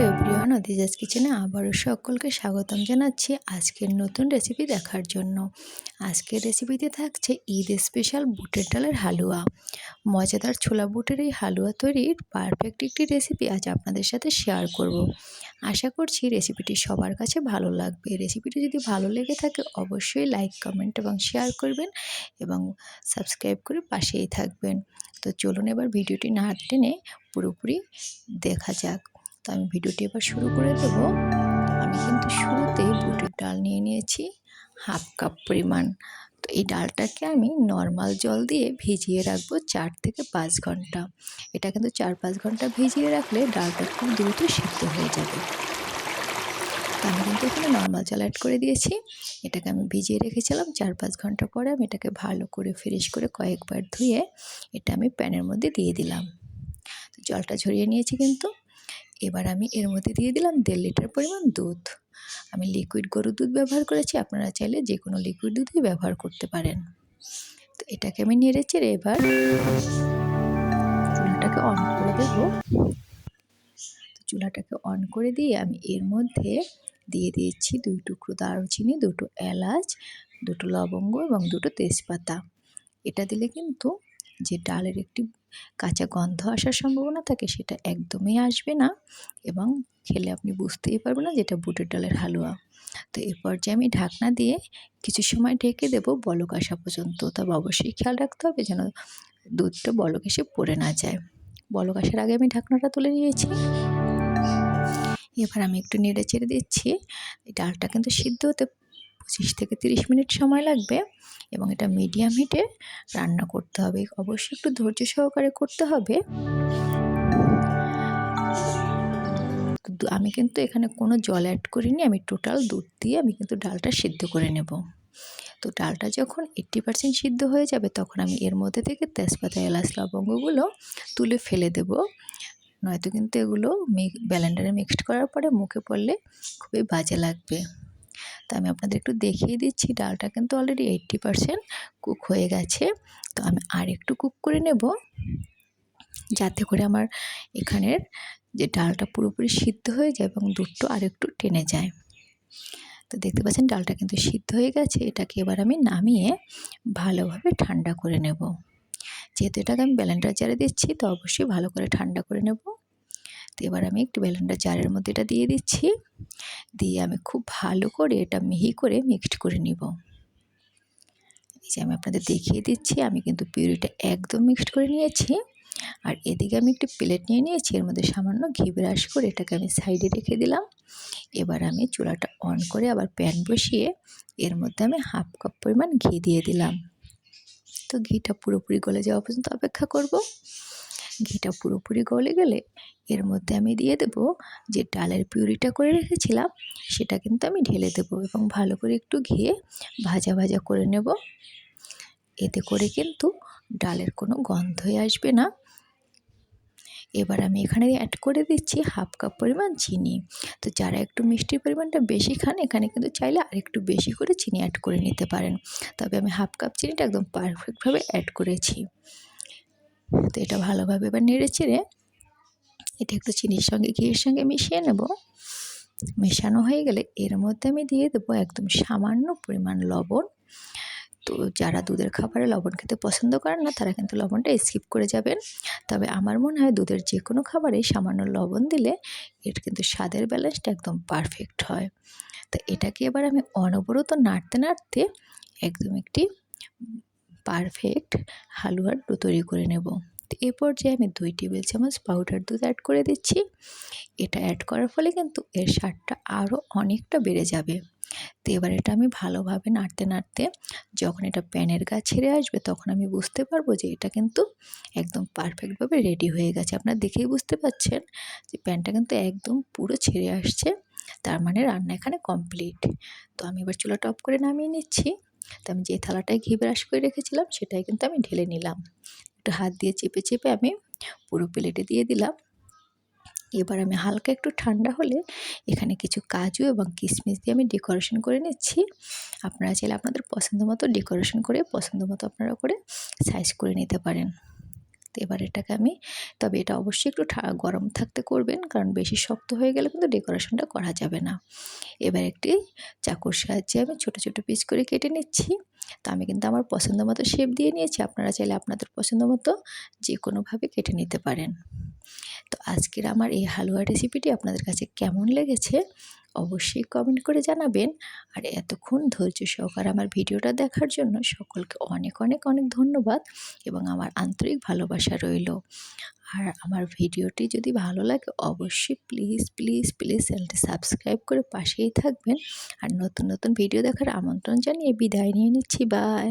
Hello everyone অদিজাস কিচেনে আবারও সকলকে স্বাগতম জানাচ্ছি আজকের নতুন রেসিপি দেখার জন্য। আজকের রেসিপিতে থাকছে ঈদ স্পেশাল বুটের ডালের হালুয়া। মজাদার ছোলা বুটের এই হালুয়া তৈরির পারফেক্ট একটি রেসিপি আজ আপনাদের সাথে শেয়ার করব। আশা করছি রেসিপিটি সবার কাছে ভালো লাগবে। রেসিপিটি যদি ভালো লেগে থাকে অবশ্যই লাইক কমেন্ট এবং শেয়ার করবেন এবং সাবস্ক্রাইব করে পাশেই থাকবেন। তো চলুন এবার ভিডিওটি না টেনে পুরোপুরি দেখা যাক। তো আমি ভিডিওটি এবার শুরু করে দেব। আমি কিন্তু শুরুতেই বুটের ডাল নিয়ে নিয়েছি, হাফ কাপ পরিমাণ। তো এই ডালটাকে আমি নর্মাল জল দিয়ে ভিজিয়ে রাখব চার থেকে পাঁচ ঘণ্টা। এটা কিন্তু চার পাঁচ ঘণ্টা ভিজিয়ে রাখলে ডালটা খুব দ্রুত সিদ্ধ হয়ে যাবে। আমি কিন্তু এখানে নর্মাল জল অ্যাড করে দিয়েছি। এটাকে আমি ভিজিয়ে রেখেছিলাম চার পাঁচ ঘণ্টা পরে আমি এটাকে ভালো করে ফ্রেশ করে কয়েকবার ধুয়ে এটা আমি প্যানের মধ্যে দিয়ে দিলাম। জলটা ঝরিয়ে নিয়েছি কিন্তু। এবার আমি এর মধ্যে দিয়ে দিলাম দেড় লিটার পরিমাণ দুধ। আমি লিকুইড গরুর দুধ ব্যবহার করেছি, আপনারা চাইলে যে কোনো লিকুইড দুধই ব্যবহার করতে পারেন। তো এটাকে আমি নেড়ে চেড়ে এবার চুলাটাকে অন করে দেব। তো চুলাটাকে অন করে দিয়ে আমি এর মধ্যে দিয়ে দিয়েছি দুই টুকরো দারুচিনি, দুটো এলাচ, দুটো লবঙ্গ এবং দুটো তেজপাতা। এটা দিলে কিন্তু যে ডালের একটি কাঁচা গন্ধ আসার সম্ভাবনা থাকে সেটা একদমই আসবে না এবং খেলে আপনি বুঝতেই পারবেন না যেটা বুটের ডালের হালুয়া। তো এ পর্যায়ে আমি ঢাকনা দিয়ে কিছু সময় ঢেকে দেব বলক আসা পর্যন্ত। তবে অবশ্যই খেয়াল রাখতে হবে যেন দুধটা বলক এসে পড়ে না যায়। বলক আসার আগে আমি ঢাকনাটা তুলে নিয়েছি। এবার আমি একটু নেড়ে চেড়ে দিচ্ছি। ডালটা কিন্তু সিদ্ধ হতে পঁচিশ থেকে তিরিশ মিনিট সময় লাগবে এবং এটা মিডিয়াম হিটে রান্না করতে হবে। অবশ্যই একটু ধৈর্য সহকারে করতে হবে। আমি কিন্তু এখানে কোনো জল অ্যাড করিনি, আমি টোটাল দুধ দিয়ে আমি কিন্তু ডালটা সিদ্ধ করে নেব। তো ডালটা যখন এইট্টি পারসেন্ট সিদ্ধ হয়ে যাবে, তখন আমি এর মধ্যে থেকে তেজপাতা, এলাচ, লবঙ্গগুলো তুলে ফেলে দেব। নয়তো কিন্তু এগুলো ব্যালেন্ডারে মিক্সড করার পরে মুখে পড়লে খুবই বাজে লাগবে। তো আমি আপনাদের একটু দেখিয়ে দিচ্ছি, ডালটা কিন্তু অলরেডি এইট্টি পারসেন্ট কুক হয়ে গেছে। তো আমি আর একটু কুক করে নেব, যাতে করে আমার এখানের যে ডালটা পুরোপুরি সিদ্ধ হয়ে যায় এবং দুধটা আর একটু টেনে যায়। তো দেখতে পাচ্ছেন ডালটা কিন্তু সিদ্ধ হয়ে গেছে, এটাকে এবার আমি নামিয়ে ভালোভাবে ঠান্ডা করে নেব। যেহেতু এটাকে আমি ব্যালেন্ডার জারে দিচ্ছি, তো অবশ্যই ভালো করে ঠান্ডা করে নেব। এবার আমি একটু ব্যালেন্ডার জারের মধ্যে এটা দিয়ে দিচ্ছি। দিয়ে আমি খুব ভালো করে এটা মিহি করে মিক্সড করে নিব। এই যে আমি আপনাদের দেখিয়ে দিচ্ছি, আমি কিন্তু পিউরিটা একদম মিক্সড করে নিয়েছি। আর এদিকে আমি একটি প্লেট নিয়ে নিয়েছি, এর মধ্যে সামান্য ঘি ব্রাশ করে এটাকে আমি সাইডে রেখে দিলাম। এবার আমি চুলাটা অন করে আবার প্যান বসিয়ে এর মধ্যে আমি হাফ কাপ পরিমাণ ঘি দিয়ে দিলাম। তো ঘিটা পুরোপুরি গলে যাওয়া পর্যন্ত অপেক্ষা করব। ঘিটা পুরোপুরি গলে গেলে এর মধ্যে আমি দিয়ে দেব যে ডালের পিউরিটা করে রেখেছিলাম, সেটা কিন্তু আমি ঢেলে দেব এবং ভালো করে একটু ঘিয়ে ভাজা ভাজা করে নেব। এতে করে কিন্তু ডালের কোনো গন্ধই আসবে না। এবার আমি এখানে অ্যাড করে দিচ্ছি হাফ কাপ পরিমাণ চিনি। তো যারা একটু মিষ্টির পরিমাণটা বেশি খান, এখানে কিন্তু চাইলে আর একটু বেশি করে চিনি অ্যাড করে নিতে পারেন। তবে আমি হাফ কাপ চিনিটা একদম পারফেক্টভাবে অ্যাড করেছি। তো এটা ভালোভাবে এবার নেড়ে চেড়ে এটা একটু চিনির সঙ্গে, ঘিয়ের সঙ্গে মিশিয়ে নেব। মেশানো হয়ে গেলে এর মধ্যে আমি দিয়ে দেবো একদম সামান্য পরিমাণ লবণ। তো যারা দুধের খাবারে লবণ খেতে পছন্দ করেন না, তারা কিন্তু লবণটা স্কিপ করে যাবেন। তবে আমার মনে হয় দুধের যে কোনো খাবারে সামান্য লবণ দিলে এর কিন্তু স্বাদের ব্যালেন্সটা একদম পারফেক্ট হয়। তো এটাকে এবার আমি অনবরত নাড়তে নাড়তে একদম একটি পারফেক্ট হালুয়ার ডো তৈরি করে নেব। তো এ পর্যায়ে আমি দুই টেবিল চামচ পাউডার দুধ অ্যাড করে দিচ্ছি। এটা অ্যাড করার ফলে কিন্তু এর স্বাদটা আরও অনেকটা বেড়ে যাবে। তো এবার এটা আমি ভালোভাবে নাড়তে নাড়তে যখন এটা প্যানের গা ছেড়ে আসবে তখন আমি বুঝতে পারব যে এটা কিন্তু একদম পারফেক্টভাবে রেডি হয়ে গেছে। আপনারা দেখেই বুঝতে পাচ্ছেন যে প্যানটা কিন্তু একদম পুরো ছেড়ে আসছে। তার মানে রান্না এখানে কমপ্লিট তো আমি এবার চুলা টপ করে নামিয়ে নিচ্ছি। তো আমি যে থালাটায় ঘি ব্রাশ করে রেখেছিলাম, সেটাই কিন্তু আমি ঢেলে নিলাম। একটু হাত দিয়ে চেপে চেপে আমি পুরো প্লেটে দিয়ে দিলাম। এবার আমি হালকা একটু ঠান্ডা হলে এখানে কিছু কাজু এবং কিশমিশ দিয়ে আমি ডেকোরেশন করে নিচ্ছি। আপনারা চাইলে আপনাদের পছন্দ মতো ডেকোরেশন করে, পছন্দ মতো আপনারা করে সাইজ করে নিতে পারেন। তো এবার এটাকে আমি, তবে এটা অবশ্যই একটু গরম থাকতে করবেন, কারণ বেশি শক্ত হয়ে গেলে কিন্তু ডেকোরেশনটা করা যাবে না। এবার একটি চাকুর সাহায্যে আমি ছোটো ছোটো পিস করে কেটে নিচ্ছি। তো আমি কিন্তু আমার পছন্দ মতো শেপ দিয়ে নিয়েছি, আপনারা চাইলে আপনাদের পছন্দ মতো যে কোনোভাবে কেটে নিতে পারেন। তো আজকের আমার এই হালুয়া রেসিপিটি আপনাদের কাছে কেমন লেগেছে? অবশ্যই কমেন্ট করে জানাবেন। আর এতক্ষণ ধৈর্য সহকারে আমার ভিডিওটা দেখার জন্য সকলকে অনেক অনেক অনেক ধন্যবাদ এবং আমার আন্তরিক ভালোবাসা রইল। আর আমার ভিডিওটি যদি ভালো লাগে অবশ্যই প্লিজ প্লিজ প্লিজ চ্যানেলটি সাবস্ক্রাইব করে পাশেই থাকবেন। আর নতুন নতুন ভিডিও দেখার আমন্ত্রণ জানিয়ে বিদায় নিয়ে নিচ্ছি। বাই